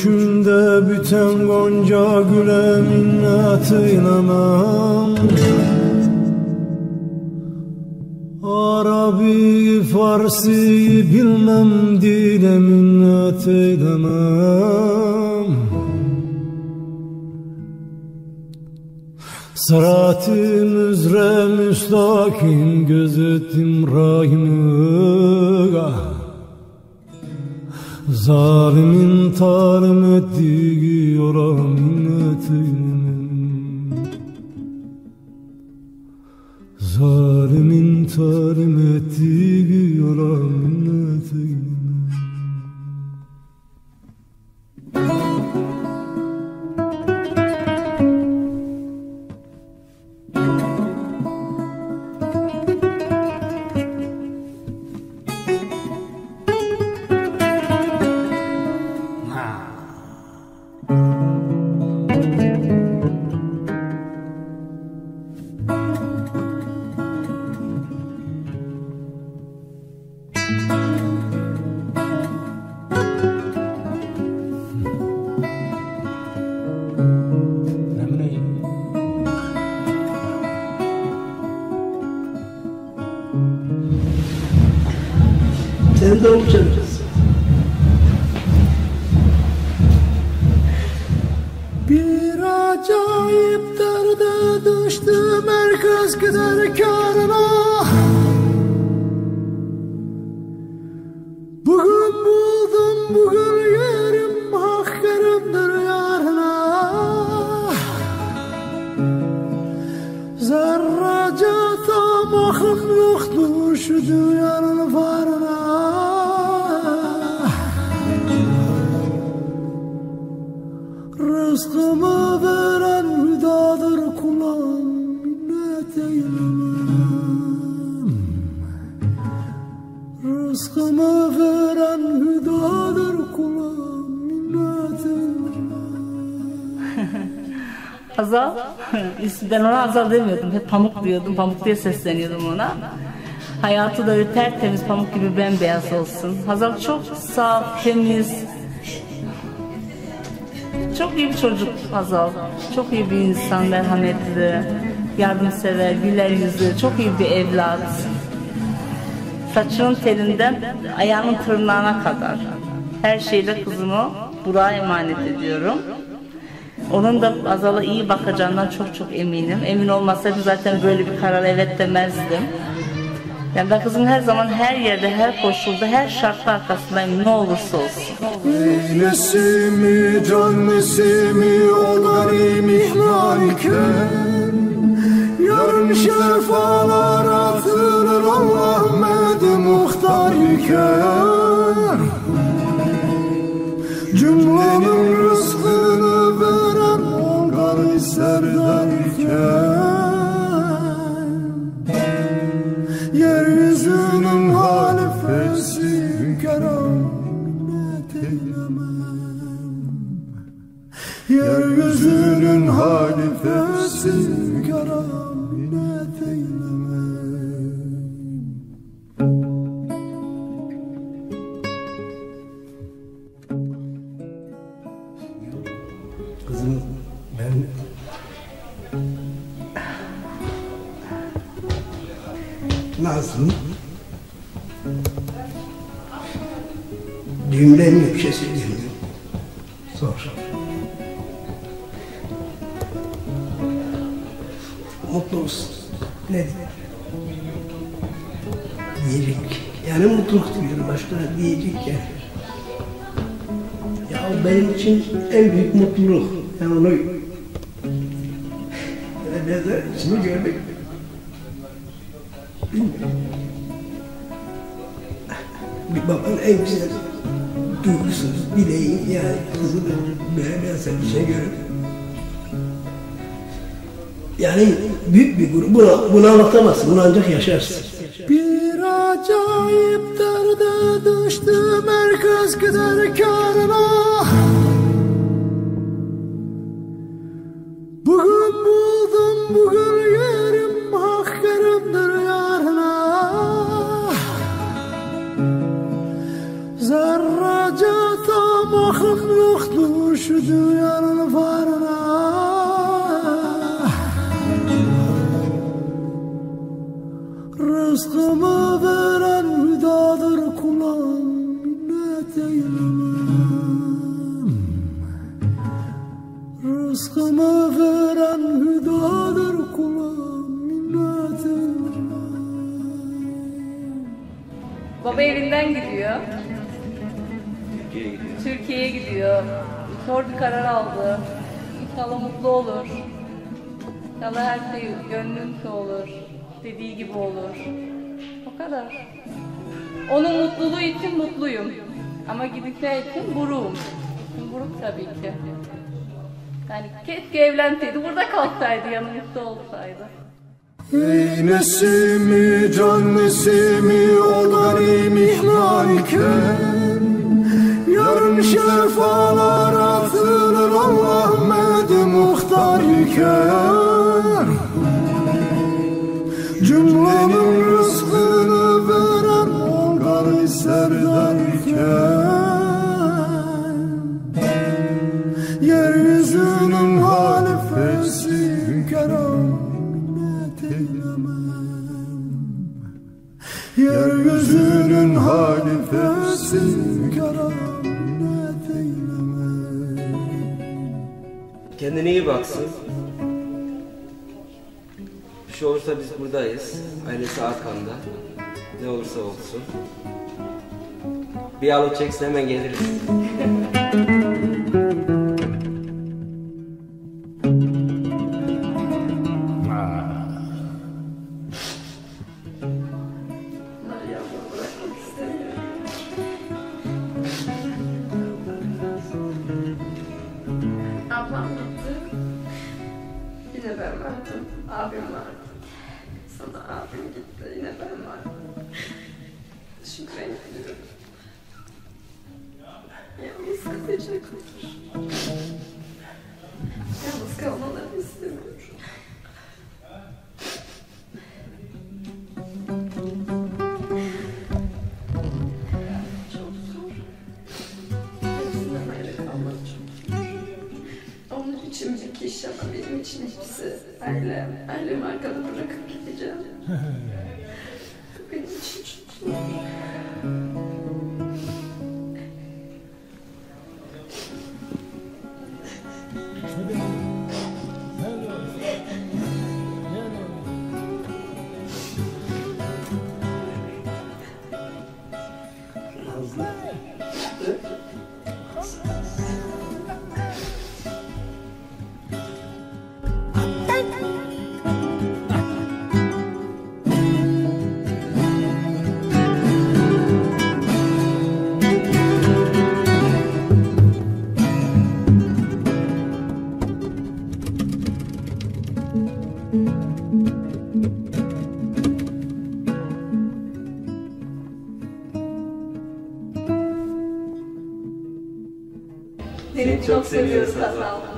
Üçünde büten gonca güle minnet eylemem Arabi Farsi bilmem dile minnet eylemem Sırat-ı müzre müstakim gözetim rahimi Zalimin talim ettiği yola minnet eylemem Zalimin talim ettiği Sen de okuyacaksın. Bir acayip derde düştüm herkes gider karına. Bugün buldum bugün yerim hak yerimdir yarına. Zerrece tamahım yoktu şu dünyanın veren hüdadır kulağım minnet eylemem Rızkımı veren hüdadır kulağım minnet eylemem Hazal, ben ona Hazal demiyordum. Hep Pamuk diyordum. Pamuk diye sesleniyordum ona. Hayatı da öyle tertemiz pamuk gibi bembeyaz olsun. Hazal çok saf, temiz. Çok iyi bir çocuk Hazal. Çok iyi bir insan, merhametli, yardımsever, güler yüzlü. Çok iyi bir evlat. Saçının telinden ayağının tırnağına kadar. Her şeyle kızımı Burak'a emanet ediyorum. Onun da Azal'a iyi bakacağından çok çok eminim. Emin olmasaydım zaten böyle bir karar evet demezdim. Yani ben kızım her zaman her yerde, her koşulda, her şartla arkasındayım ne olursa olsun. Nesimi can nesimi o garip ihlalken Yarın şefalar atılır Allah Ahmet muhtar Yeryüzünün halifesi keramet eylemem Kızım ben Nazım Ökçesi düğümün Zor. Mutlu musun? Ne Diyecek Yani mutluluk duyuyorum başka. Diyecek yani. Ya benim için en büyük mutluluk. Yani onu yani şimdi görmek bilmiyorum. Bir babanın en güzel duygusu, dileği yani böyle benzer bir şey görüp yani büyük bir gurur. Bunu, bunu anlatamazsın. Bunu ancak yaşarsın. Bir acayip derde düştüm herkes gider bakım dünyanın varına Rızkımı veren hüdadır kulağım minnet eylemem. Rızkımı veren hüdadır kulağım minnet Baba evinden gidiyor. Türkiye'ye gidiyor. Türkiye'ye gidiyor. Zor bir karar aldı. İnşallah mutlu olur. İnşallah her şey gönlünce olur. Dediği gibi olur. O kadar. Onun mutluluğu için mutluyum. Ama gideceği için buruğum. Buruk tabii ki. Yani keşke evlenseydi, burada kalsaydı, yanımızda olsaydı. Ey nesimi can nesimi ol garip ihmal iken Yarın şefalar atılır Allah Ahmet muhtar iken Cümlenin rızkını veren ol garip serdar Yeryüzünün halifesi keramet eylemem Yeryüzünün halifesi keramet Kendine iyi baksın. Bir şey olursa biz buradayız. Ailesi arkanda. Ne olursa olsun. Bir alıp çeksin hemen geliriz. Yalnız kalacaklar. Yalnız. Onun için bir kişi ama benim için hepsi ailem. Ailemi arkada bırakıp gideceğim. Seni çok seviyoruz. Hazal.